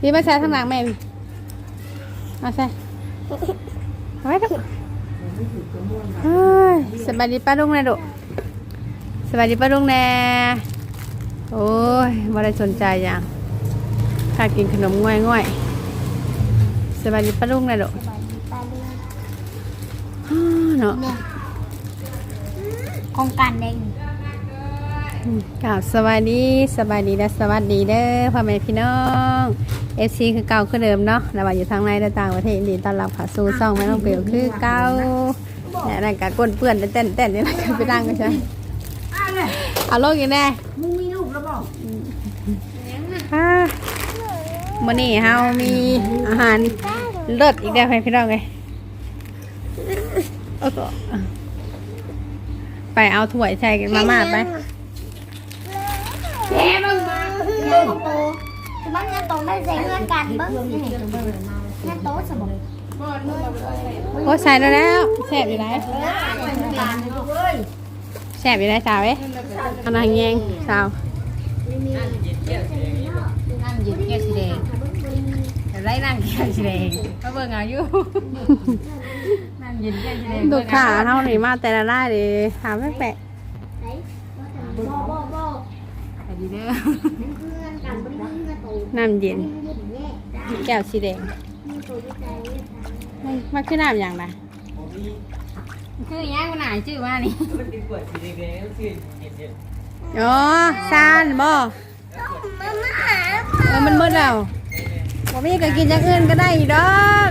พี่มาใส่ข้างหลังแม่พี่เอาใส่เอาไว้ดูเฮ้ยสบายดีป้าลุงนะดุสบายดีป้าลุงแน่โอ้ยไม่ได้สนใจอย่างถ้ากินขนมง่อยง่อยๆสบายดีป้าลุงนะดุสบายดีป้าลุงอ้าเนาะเนี่ยโครงการแดง กราบสวัสดีสบายดีและสวัสดีเด้อพ่อแม่พี่น้องเอฟซีคือเก่าคือเดิมเนาะระหว่างอยู่ทางในและต่างประเทศยินดีต้อนรับเข้าสู่ช่องแม่น้องเปียวคือเก่าเนี่ยนั่นก็ก้นเปื้อนเต้นเต้นๆนี่แหละไปนั่งกันใช่เอาลงอยู่แน่มึงมีลูกแล้วบอกอ่ามื้อนี้เฮามีอาหารเลิศอีกแล้วให้พี่น้องเลยเอาก็ไปเอาถ้วยใส่กันมาม่าไป แม่มึงมาเงินโตคือบ้านเงินโตไม่ใช่เงินกันเบิ้งนี่เงินโตสมองโอ้ใส่แล้วแล้วแซ่บอยู่ไหนแซ่บอยู่ไหนสาวเอ้ยเอานางแยงสาวนั่งหยิบแก้วสีแดงแต่ไรนั่งแก้วสีแดงก็เบิ่งเอาอยู่นั่งหยิบแก้วสีแดงลูกค้าเท่านี้มาแต่ละรายเลยถามแปลกบ่ บ่บ่ไปดีเด้อเงินกันบ่ได้เงินโตๆน้ำเย็นเงินแย่ได้แก้วสีแดงเงินโตด้วยใจมันคือน้ำอย่างไรคือยังมันหนาชื่อว่านี่อ๋อซานบ่มามาหาเออมันมืดแล้วบ่มีก็กินอย่างอื่นก็ได้อยู่ดอก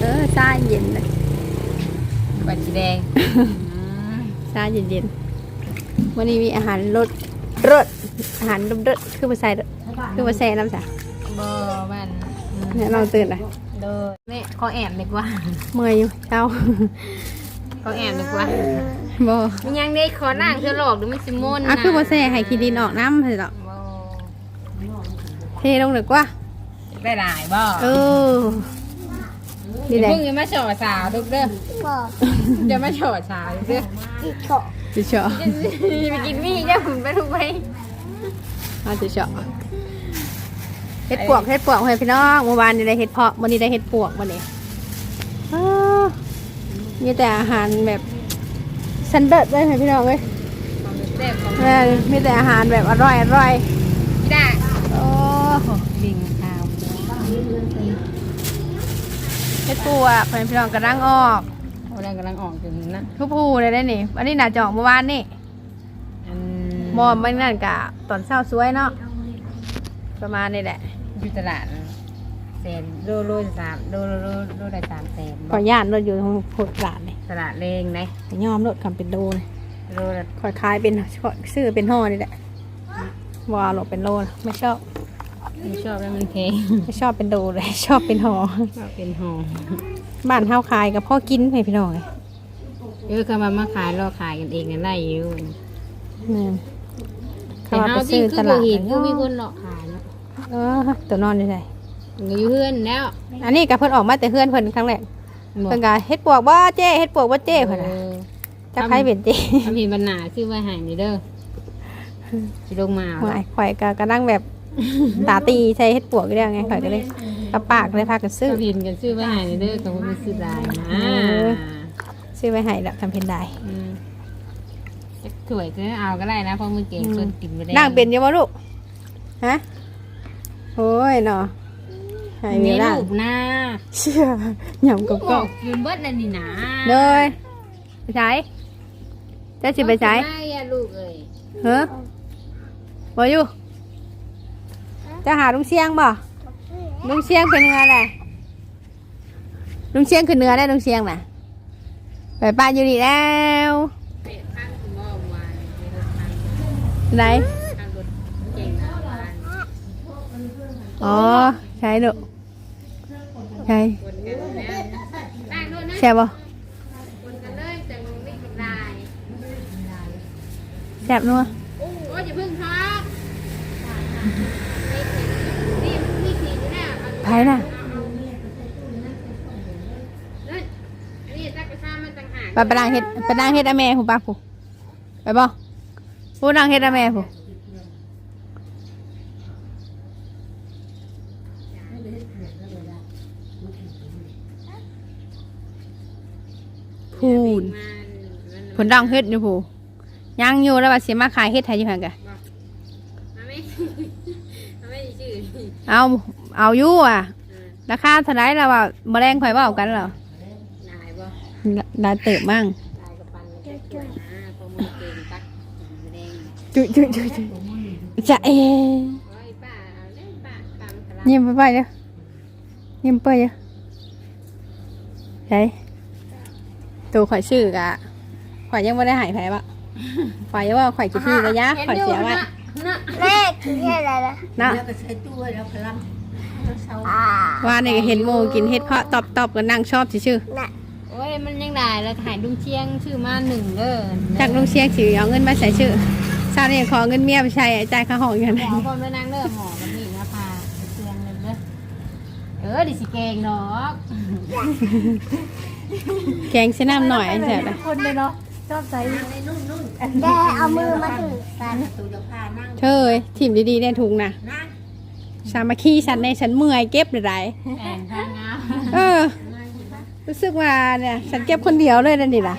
เออซาเย็นเลยปัดสีแดงซาเย็นๆ วันนี้มีอาหารรสรสอาหารรสรสคือมาใส่รสคือมาใส่น้ำจ้ะบ่มันเนี่ยเราตื่นเลยโดยนี่ขอแอบดีกว่าเมื่อยอยู่เจ้าขอแอบดีกว่าบ่มันยังได้ขอนั่งเธอหลอกดูมันสิมนอะคือบ่ใส่ให้ขี้ดินออกน้ำเลยหรอกบ่เทลงเลยกว่าได้หลายบ่เออนี่แหละเพิ่งจะมาฉอสาวทุกเด้อบ่จะมาฉอสาวเด้ออีกเกาะ จะเฉาะไปกินมี่จะหุ่นไปทุกไปอาจจะเฉาะเฮ็ดปวกเฮ็ดปวกให้พี่น้องเมื่อวานนี่ได้เฮ็ดเพาะวันนี้ได้เฮ็ดปวกวันนี้มีแต่อาหารแบบสันเดิดเลยให้พี่น้องเลยเจ็บไม่แต่อาหารแบบอร่อยอร่อยได้โอ้โหลิงข้าวเฮ็ดปวกให้พี่น้องกระดังออก กำลังกำลังออกอยู่นะทุกผู้เลยได้นี่อันนี้น่าจะออกเมื่อวานนี่อันมอมไม่นั่นกะตอนเช้าสวยเนาะประมาณนี้แหละอยู่ตลาดแสนโลโลสามโลโลโลโลได้สามแสนก่อนย่านรถอยู่ตรงโพดหลานนี่ตลาดเลงนะแต่ยอมรถคำเป็นโลเลยโลละคอยคล้ายเป็นซื้อเป็นห่อนี่แหละวาหลบเป็นโลนะไม่ชอบ ไม่ชอบแล้วมันแพงไม่ชอบเป็นโลเลยชอบเป็นห่อชอบเป็นห่อบ้านเฮาขายกับพ่อกินให้พี่น้องเลยเออเขามามาขายรอขายกันเองกันได้อยู่นี่นแต่เขาว่าเฮาไปที่ซื้อคืตอลาบ่ดเห็นคือมีคนหลอกขายเนาะเออตัวนอนอยู่ไหนมันก็อยู่เพื่อนแล้ว อันนี้กับเพิ่นออกมาแต่เพื่อนเพิ่นครั้งแรกบอกเพิ่นก็เฮ็ดปวกบ่เจ้เฮ็ดปวกบ่เจ้เพิ่นเอน่ะอจะใครเป็นเจ้ทำเห็นบรรณาชื่อว่าหายนี่เด้อสิลงมาเอาหวายข่อยก็กำลังแบบ ตาตีใช้เฮ็ดปวกอยู่แล้วไงข่อยก็เลยกระปากเลยพากันซื้อเขาเห็นกันชื่อว่าหายนี่เด้อกับว่ามันซื้อได้นะเออ ซื้อไว้ให้แล้วทำเพ็นได้มจะสวยจะเอาก็ได้นะเพราะมือเก่งคนกินไปได้นั่งเป็นอยังวะลูกฮะโอ้ยเนาะให้มีมีร่างลูกนะเชื่อหย่ำกับบก็อกยืนเบิดนั่นนี่นะเลยไปใช้จะสิไปใช้ไม่อะลูกเอ้ยเฮ้อบ่อยู่ จะหาลุงเชียงบ่ลุงเชียงเป็นเนื้ออะไรลุงเชียงคือเนื้อได้ลุงเชียงน่ะไปป้าอยู่นี่แล้วเป็ดข้างคุณพ่อวานเป็ดข้างไหนข้างรถเก่งนะวานอ๋อใช่ลูกใช่คนกันแล้วตั้งโน่นนะใช่บ่คนกันเลยแต่มึงไม่กระดายแซ่บนัวโอ้ยอย่าเพิ่งท้อนี่นี่ขี่อยู่เนี่ยเอา ไผน่ะเอ้ยอันนี้ตักกระซ่ามันต่างหากไปไปนางเฮ็ดไปนางเฮ็ดอะแม่หูปากผูไปบ่ผู้นางเฮ็ดอะแม่ผู้พูนผลดังเฮ็ดอยู่ผู้ยังอยู่แล้วว่าสิมาขายเฮ็ดให้อยู่หั่นกะมาไม่มาไม่ชื่อเอา เอาอยู่อะ ราคาเท่าไหร่แล้วว่าแมลงข่อยเว้ากันเหรอนายบ่ได้เติบมั่งตายกับปันมันจะช่วยนะพอมือเก่งตักมะแดงจุจุจุจุจะเอโอ้ยป้าเอาเล่นป้าตามกระลายิ้มไปไปเด้อยิ้มไปเด้อใช่ตัวข่อยชื่อกะข่อยยังไม่ได้หายแผลปะข่อยยังว่าข่อยกี่ทีระยะข่อยเสียไว้น่ะแม่กินอะไรล่ะเนาะ แล้วก็ใช้ตู้แล้วพลังเช้าอ่า ว่านี่ก็เห็นโมกินเฮ็ดเพาะตอบตอบกันนั่งชอบชื่อน่ะโอ้ยมันยังได้แล้วถ่ายดุงเชียงชื่อมาหนึ่งเด้อๆจากลุงเชียงสิเอาเงินมาใส่ชื่อเช้านี้ขอเงินเมียไปใช้จ่ายค่าห้องกันหมอพอไปนั่งเด้อหมอมันนี่นะพาไปเชียงเลยเด้อเออดิสิเก่งเนาะแกงเส้นน้ำหน่อยเสร็จเลยคนเลยเนาะชอบใส่แกเอามือมาถือกันเธอเอ้ยทีมดีๆเนี่ยถุงนะ สามัคคีฉันในฉันเมื่อยเก็บเลยได้แอนทางงามเออ รู้สึกว่าเนี่ย ฉันเก็บคนเดียวเลยนั่นนี่ล่ะ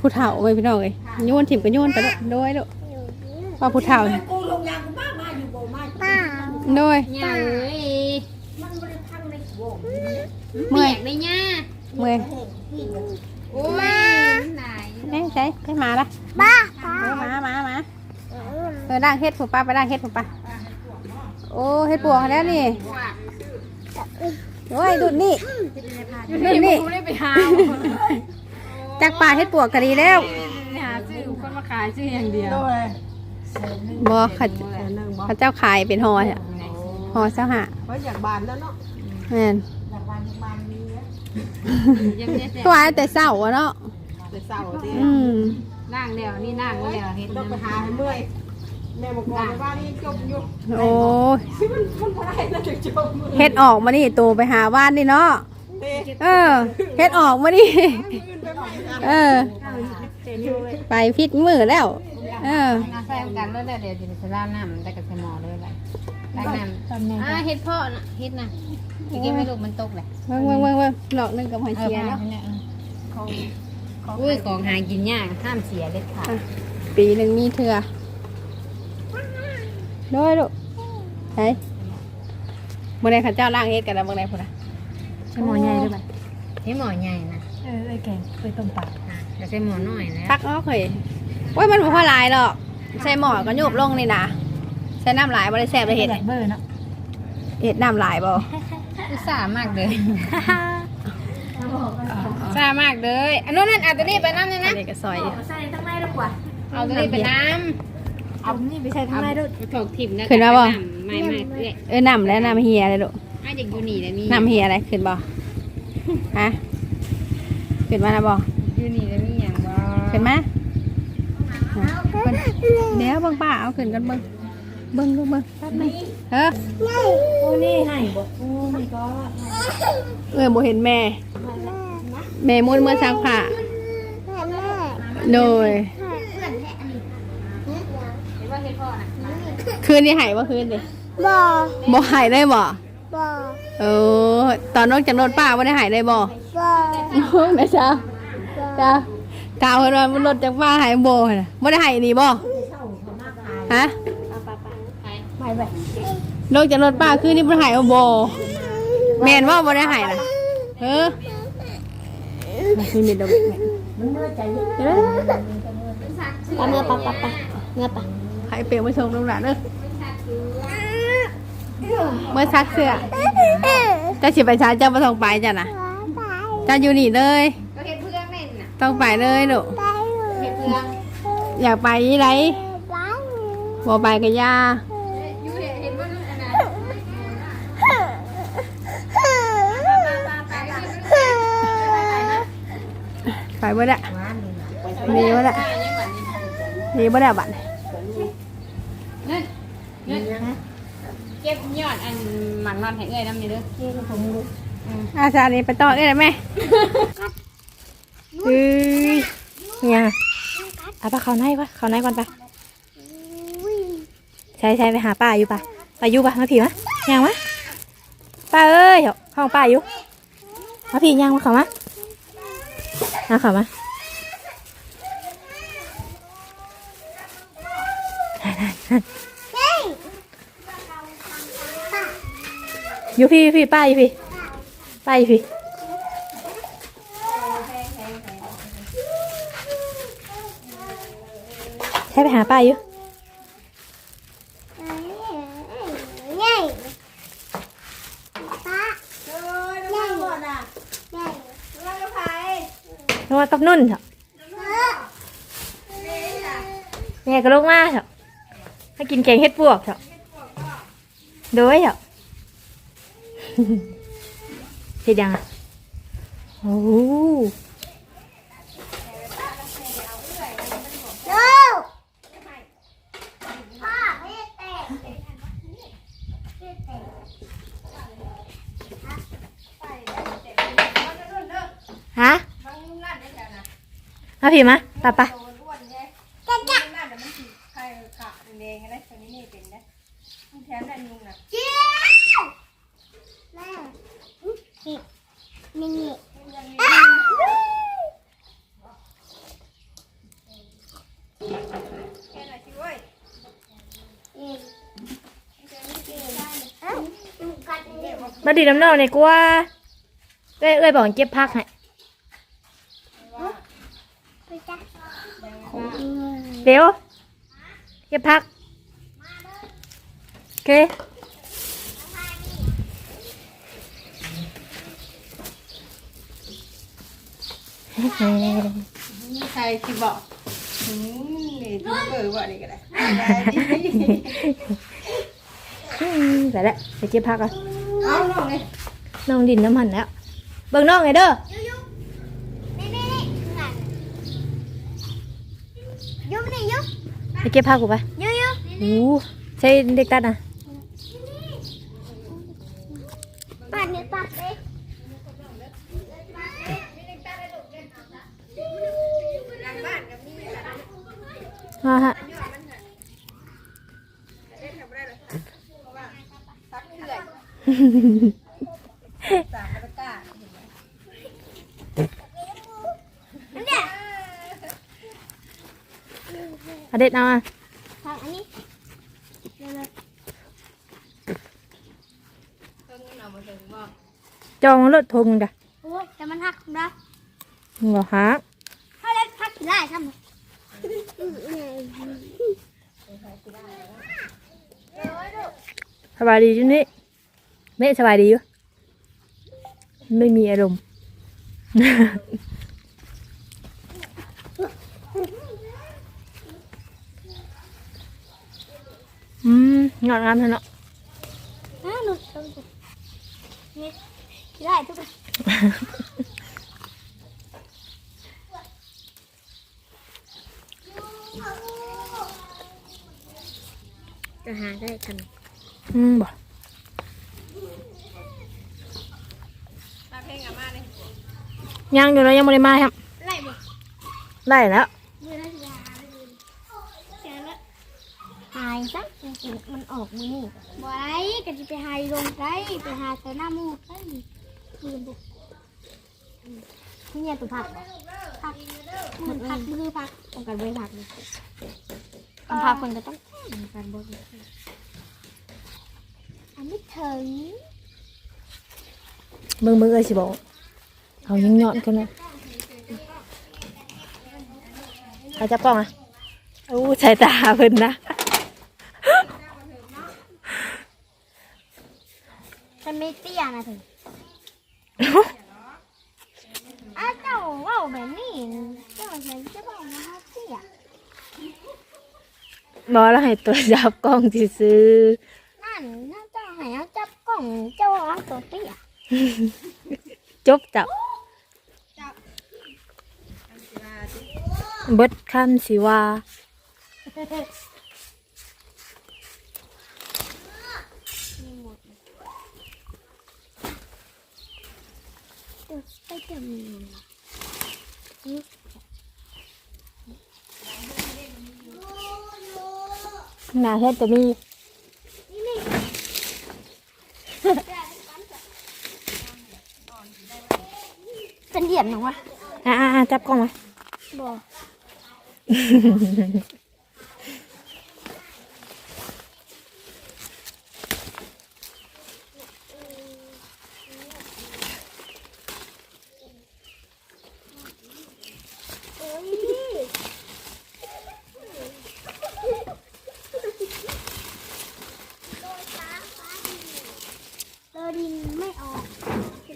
ผู้เฒ่าเว้ยพี่น้องเอ้ยโยนถิ่มก็โยนไปด้วยโดยด้วยว่าผู้เฒ่าเนี่ยป้าโดยย่าเอ้ยเมื่อยกได้ย่าเมื่อยโอ้ยไหนแม่ใช่ไปมาละป้าป้าเออมามามา เออด่างเฮ็ดผมป้าไปด่างเฮ็ดผมป้าโอ้เฮ็ดปวกแล้วนี่โอ้ยดุดนี่ดุดนี่กูได้ไปหาจากป่าเฮ็ดปวกก็ดีแล้วหาซื้อคนมาขายซื้ออย่างเดียวบ่เขาเขาเจ้าขายเป็นห่ออะห่อเจ้าหะเพราะอยากบานแล้วเนาะแม่นยังไม่ได้ตัวายแต่เศร้าอะเนาะแต่เศร้าสิอืมนั่งเดียวนี่นั่งเดียวเห็นต้องไปหาให้เมื่อย แม่บอกว่าในบ้านนี่จมอยู่โอ้ยมันมันอะไรนะถึงจมมือเฮ็ดออกมานี่ตูไปหาบ้านนี่เนาะเต้เออเฮ็ดออกมานี่ ขึ้นไปใหม่นะเออ ไปพิษมือแล้ว เออ น้าแซมกันแล้วเดี๋ยวจะจะล่าน้ำได้กับสมอเลยไปล้างน้ำอ่าเฮ็ดพ่อน่ะเฮ็ดน่ะเมื่อกี้ไม่ลูกมันตกเลยเบิ่งเบิ่งเบิ่งเบิ่งหลอกหนึงกับหอยเชียเนาะอุ้ยของหากินยากห้ามเสียเด็ดขาดปีหนึ่งมีเถื่อ ด้วยลูกไหนเมื่อไรข้าเจ้าล่างเฮ็ดกันแล้วเมื่อไรพุ่นนะใช่หมอใหญ่ด้วยไหมใช่หมอใหญ่นะเออไอ้แกงเคยต้มปลาอะแต่ใช่หมอน้อยนะตักเนาะเคยโอ้ยมันบ่พอหลายหรอกใส่หม้อก็โยบลงนี่นะใส่น้ำหลายบ่ได้แซ่บเลยเฮ็ดเบอร์เนาะเฮ็ดน้ำหลายบ่อุตส่าห์มากเลยอุตส่าห์มากเลยอันนู้นนั่นเอาตัวนี้ไปน้ำเลยอันะนนี้ก็ซอยอยู่ใส่ทั้งในดีกว่าเอาตัวนี้ไปน้ เอานี่ไปใช้ำทำไมด้วยถกถิ่มนะขึ้นมาบ่ ไม่ไม่เอ้ยเอ้ยน้ำแล้วน้ำเฮียเลยลูกอาจจะอยู่นี่แหละมีน้ำเฮียอะไรขึ้นบ่ฮะขึ้นมาแล้วบ่อยู่นี่แล้วมีอย่างบ่ขึ้นมาเพิ่นเดี๋ยวเบิ่งป้าเอาขึ้นกันเบิ่งเบิ่งลูกเบิ่งแป๊บนึงเฮ้อโอ้นี่ให้บ่โอ้นี่ก็เออบ่เห็นแม่ แม่มุนเมื่อซักผ้าแม่แม่โดยเพื่อนแท้อันนี้ เห็นว่าเฮ็ดพ่อน่ะ คืนนี้หายว่าคืนดิบ่บ่หายได้บ่บ่เออตอนนอกจากรถป้าบ่ได้หายได้บ่บ่โอ้ยนะจ๊ะจ้ากล่าวเพิ่นว่ามันรถจากป้าหายบ่น่ะบ่ได้หายนี่บ่ฮะไปไปนอกจากรถป้าคืนนี้บ่ได้หายบ่แม่นว่าบ่ได้หายล่ะเออมีมีดอกแม่มันเมื่อใจเด้อปเมื่อปะปะปะเมื่อปะใครเปรียบมาชมลูกหลานเด้อ เมื่อซักเสื้อจะสิไปช้าเจ้าบ่ต้องไปจ้ะน่ะเจ้าอยู่นี่เลยก็เฮ็ดเพื่อนเล่นน่ะต้องไปเลยลูกเฮ็ดเพื่อนอยากไปยี่ไรบ่ไปกับย่าอยู่เห็นเห็นว่าอันนั้นไปบ่ได้หนีบ่ได้หนีบ่ได้บัดนั่นนั่นเก็บย อดอันหมันนอนให้เอ้ยน้ำนี่เด้ออาสานี่ไปต่อเอ้ยได้ไหมเฮ้ยเนี่ยเอาปะเขาในปะเขาในก่อนปะอุ้ยใช่ใช่ไปหาป้าอยู่ปะไปอยู่ปะมาผีมะยังมะป้าเอ้ยเดี๋ยวห้องป้าอยู่มาผียังมาเขามามาเขามา อยู่พี่พี่ป้าอยู่พี่ป้าอยู่พี่ใช่ไปหาป้าอยู่ใหญ่ป้าเอ้ยน้ำมันหมดอะใหญ่น้ำมันกระไผ่ลงมากับนุ่นเถอะแม่ก็ลงมาเถอะให้กินแกงเห็ดปวกเถอะโดยเถอะ เห็ดยังอะโอ้โหลูกพ่อไม่แตกฮะมาพี่มาปะปะ จักจัก น่าจะมันสิไข่ขะแดงๆอะไรตัวนี้นี่เป็นนะมันแถมได้นุ่มน่ะ เจี๊ยบแม่นี่นี่นี่อ้าว แค่ไหนสิเว้ย นี่เอ้าดูกันเดี๋ยว มาดี น้ำนองในอยกว่าเอ้ยเอ้ยบอกให้เก็บพักให้ไปจ้ะเดี๋ยวเก็บพักโอเคใครสิบอกอืมนี่ที่เบอร์บ่นี่ก็ได้ได้ดิอืมแต่ละไป เก็บพักอะเอาน้องเลยน้องดินน้ำมันแล้วเบิ่งน้องไงเด้อนี่นี่นี่นั่นยุบนี่ยุบไปเก็บพักกูไปยุบยุบโอ้ใช่เด็กตัดนะ ปัดนี่ปัดเลย มาฮะ ซักเขื่อน สามตะกร้าเนี่ยเอาเด็ดเอามาทางอันนี้เร็วเพิ่งเอามาถึงบ่จองรถทงจ้ะๆโอ้ยแต่มันหักนะมึงบอกฮะถ้าเล็กหักได้ทำสบายดีจุนี่ แม่สบายดีอยู่ไม่มีอารมณ์ อืมงอนงามเถอะเนาะอ่าหนุนตรงนี้นี่ได้ทุกคนจะหาได้ทันอืมบอก มาเพลงอามาเลย ยังอยู่เนาะยังไม่ได้มาครับ ไล่บ่ได้แล้วเมื่อไรจะหาได้ดีเจอแล้วหายซะจริงๆมันออกมือนี่ไว้ก็จะไปหายลงได้ไปหาใส่หน้ามูกได้มือบุกนี่เนี่ยตัวผักผักมันผักมือผักต้องการไว้ผักเลยคำพาคนก็ต้องต้องการบริอันนี้ถึงเบิ่งเบิ่งเอ้ยสิบอก เอายังยอดกันเลยใครจับกล้องอะอู้ใส่ตาเพิ่นนะฉันไม่เตี้ยนะถึงอ้าวเจ้าว่าแบบนี้เจ้าฉันจะบอกว่าเตี้ยบอกแล้วให้ตัวจับกล้องซื้อนั่นถ้าเจ้าให้เอาจับกล่องเจ้าเอาตัวเตี้ยๆจบจับ เบิดคำสิว่าตัวไปจะมีหนาเฮ็ดจะมีเป็นเหรียญหนูวะอ่าอ่าจับกล้องมาบอก โดยดินไม่ออก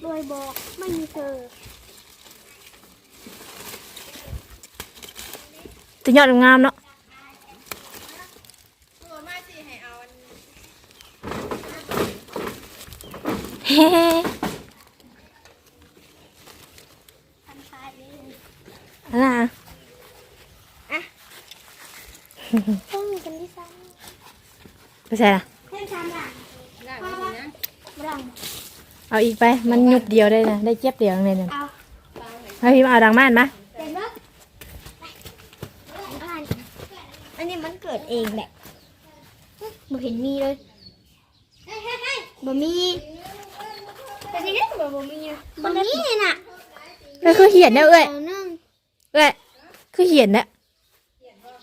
โดยบอกไม่มีเธอ ตัวยอดงามเนาะเฮ้ยเลยอะไรอะต้องมีกันที่ซ้ไปใส่ละำเพื่อนซ้ำล่ะเอาอีกไป มันหยุบเดียวได้นะ ได้เจ็บเดียวเลยเนี่ยเอาให้พี่มาเอาดังม่านมา เต็มแล้ว อันนี้มันเกิดเองแหละบ่เห็นมีเลยบ่มีแต่ที่นี่บ่บ่มีอะบ่มีน่ะเอ้ยคือเหียนเนี่ยเอ้ยานึ่งเอ้ยคือเหียนเนี่ย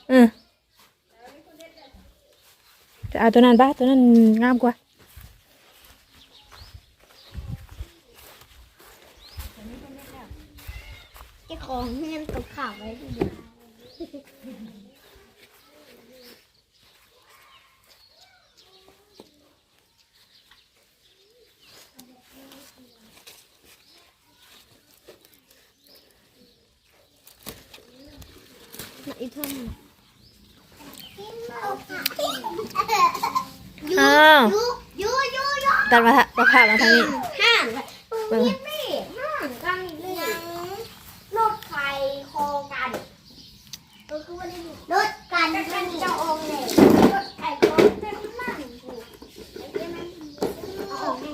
เออจะเอาตัวนั้นปะตัวนั้นงามกว่าเจ้าของเงินตกข่าวไว้ที่เดียว น่ะอีเท่านั้นอ้าวยูยูยูยูตัดมาทะตัดภาพมาทางนี้ห่านตรงนี้นี่ห่านกันเลยรถไฟโคกันก็คือว่าได้รถกันกันเจ้าองค์เลยรถไฟโคเป็นมั่งเอาแม่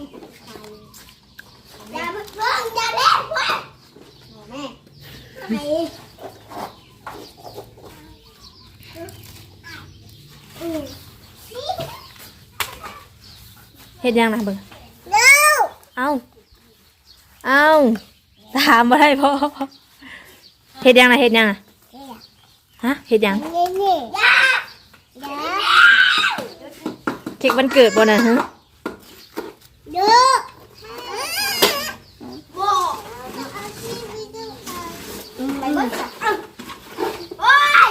อย่าเพิ่งอย่าเล่นเว้ยแม่ไป เฮ็ดยังนะเบิ่งเร็วเอาเอาถามบ่ได้พ่อเฮ็ดยังนะเฮ็ดยังอะฮะเฮ็ดยังเย่เย่ย่าย่าเค้กวันเกิดบ่น่ะฮะ เด้อบอกไปก่อนจ้ะโอ้ย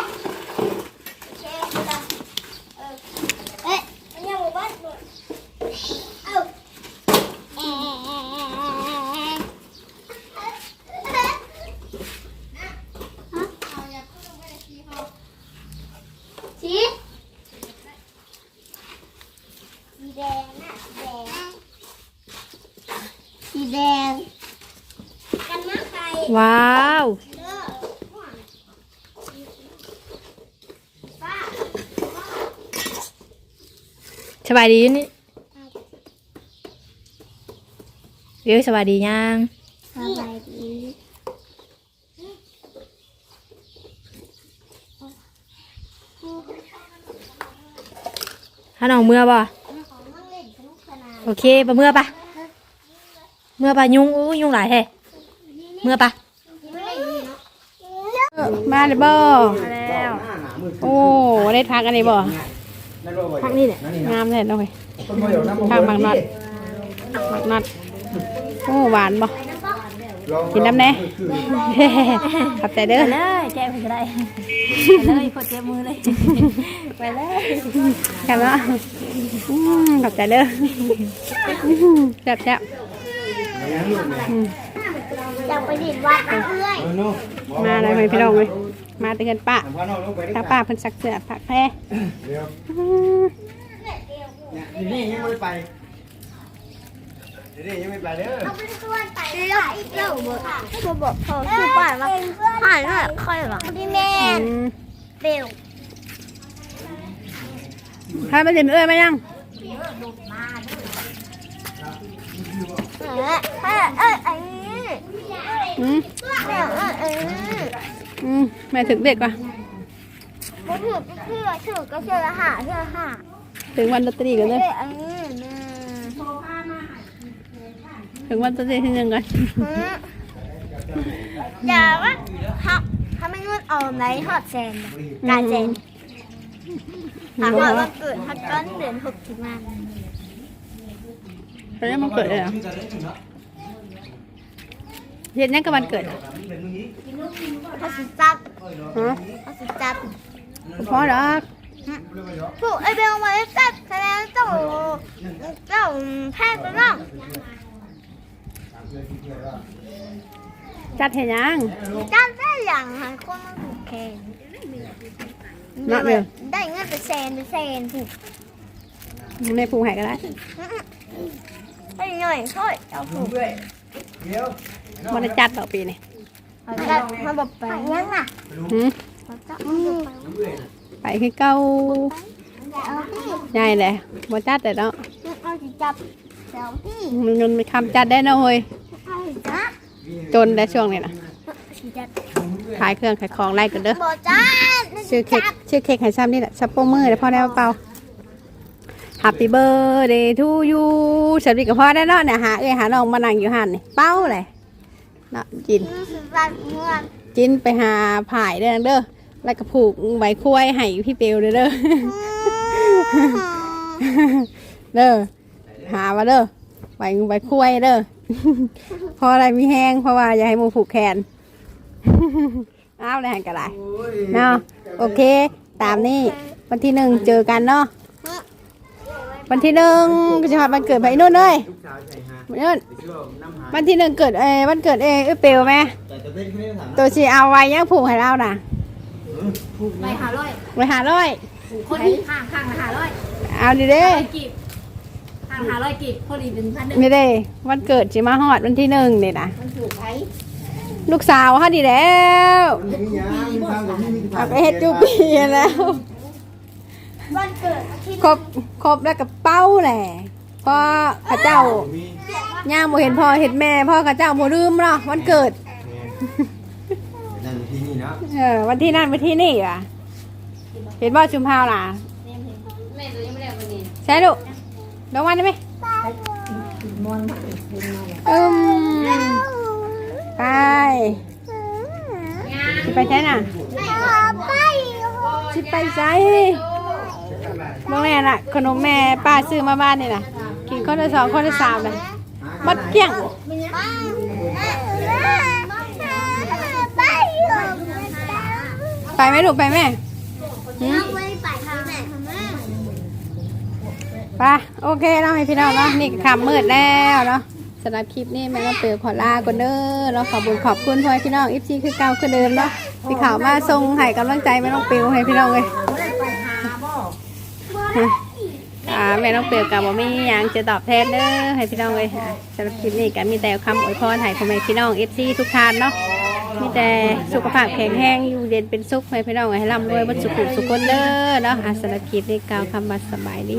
เอ๊ะอันนี้หมู่บ้านหนูเอ้าเอ๊ะสีสีแดงน่ะสีแดง สีแดง กันมากไป ว้าว สบายดียู่นี่เดี๋ยวสบายดียังสบายดีถ้าน้องเมื่อบ่ขอโอเคปะเมื่อปะเมื่อปะยุงอู้ยุงหลายแท้เมื่อปะ ไม่ได้ยินเนาะ มาเลยบ่แล้วโอ้ได้พักอันนี้บ่พักนี่เนี่ยงามเลยน้อยต้นมะเดี่ยวน้ำทางบางนอดบางนอดโอ้หวานบ่กินน้ำแน่ขอบใจเด้อเลยแก้ไปก็ได้ไปเลยกดเจ็บมือเลยไปเลยกันเนาะอืมขอบใจเด้อแซ่บแซ่บอยากไปดินวัดกับเพื่อนเออโน่ มาเลยพี่น้องเลยมาเตือนป้าทำพ่อน้องลงไปดิถ้าป้าเพิ่นซักเสื้อผักแพรนี่ยนี่ยังไม่ไปเดี๋ยวนี่ยังไม่ไปเด้อเอาไปชวนไปเล่าเล่าบอกเขาบอกเขาคือบ้านมาผ่านน่ะค่อยหรอพี่แม่เบลถ้าไม่ถึงเอ้ยมายังเออเออเออ เอออืมเออเอออืมแม่ถึงเด็กว่ะเอบ่ถือก็เชื่อถือก็เชื่อละหาเชื่อละหาถึงวันลอตเตอรี่กันเลย เอ้ยอันนี้นะถึงวันลอตเตอรี่ที่หนึ่งกันหืออย่าว่าเขาเขาไม่เงินออมไรฮอดแสนน่ะกายแสนถามว่าวันเกิดฮัตก้อนเดือนหกถึงมาตอนนี้มันเกิดเลยเหรอ เย็นนั่นก็วันเกิดเหรอเขาสิจับฮะเขาสิจับพอดอกถูกไอเบลมาจับแสดงเจ้าเจ้าแพทย์ไปบ้างจัดเห็นยังจับได้อย่างหันคนมันถูกแขนนักเลยได้เงินเป็นแสนเป็นแสนถูกในผูกแหกก็ได้ได้หน่อยค่อยเอาถูกมั นจะจัดต่อปีนี่เขาจับมาบอกไปยังน่ะหืมเขาจับมาบอกไปไปคือเก้าเอาที่ใหญ่เลยบ่จัดแต่เนาะเอาสิจับเดี๋ยวที่มันเงินไม่คำจัดได้เนาะเฮ้ยเอาสิจับจนได้ช่วงนี้นะสิจับขายเครื่องขายของไล่กันเด้อบอกจับชื่อเค้กชื่อเค้กไข่ซ้ำนี่แหละชัปโป้มือเดี๋ยวพ่อได้มาเป่า Happy birthday to you สวัสดีกับพ่อได้เนาะเนี่ยหาเอ้ยหาน้องมานั่งอยู่หันนี่เป้าเลย เนาะจินสิจับเมื่อจินไปหาผายเด้อเด้อแล้วก็ผูกใบคุ้ยให้พี่เปียวเด้อเด้อเด้อหามาเด้อใบใบคุ้ยเด้อเพราะอะไรมีแห้งเพราะว่าอย่าให้หมูผูกแขนอ้าวเลยหันกันไรเนาะโอเค ตามนี้วันที่หนึ่งเจอกันเนาะวันที่หนึ่งก็จะพาวันเกิดไปนู่นเลย นู่นวันที่หนึ่งเกิดเออวันเกิดเอเอ้ยเปียวไหมตัวชีเอาไว้ยังผูกให้เราน่ะไปหาร้อยไปหาร้อยคนนี้ข้างข้างละหาร้อยเอาดิเด้ร้อยกีบข้างหาร้อยกีบพอดีเป็นพันหนึ่งนี่เด้วันเกิดจิมาฮอดวันที่หนึ่งนี่นะมันถูกไหมลูกสาวเขาดีแล้วเอาไปเฮ็ดจูปีแล้ววันเกิดอาทิตย์ครบครบแล้วกับเป้าแหละพ่อข้าเจ้า ย่างโมเห็นพ่อเห็นแม่พ่อข้าเจ้าโมลืมหรอวันเกิด นั่นที่นี่เนาะเออวันที่นั่นวันที่นี่อะ เห็นบ่ชุมพาวล่ะแม่ตัวยังไม่ได้วันนี้ใช่ลูกลงมาได้ไหมอืมไปสิไปใช่น่ะไปสิไปใช่โรงแรมน่ะ ขนมแม่ป้าซื้อมาบ้านนี่น่ะกินคนละสองคนละสามเลยห มดเกี้ยงไปไหมลูกไปไหมไปโอเคเนาะให้พี่น้องเนาะนี่ก็ค่ำมืดแล้วเนาะสำหรับคลิปนี้แม่ต้องเปิดขอลาก่อนเด้อเนาขอบคุณขอบคุณพ่อพี่น้องอิฟซีคือเก่าคือเดิมเนาะที่ข่าวมาส่งให้กำลังใจแม่น้องเปียวให้พี่น้องเลย อ่าแม่น้องเปียวกับบ่มีหยังจะตอบแทนเด้อให้พี่น้องเลยอะสำหรับคลิปนี้ก็มีแต่คำอวยพรให้พ่อแม่พี่น้องเอฟซีทุกท่านเนาะมีแต่สุขภาพแข็งแรงอยู่เย็นเป็นสุขให้พี่น้องให้ร่ำรวยบนสุขสุขคนเด้อเนาะอ่าสำหรับคลิปนี้กล่าวคำว่าสบายดี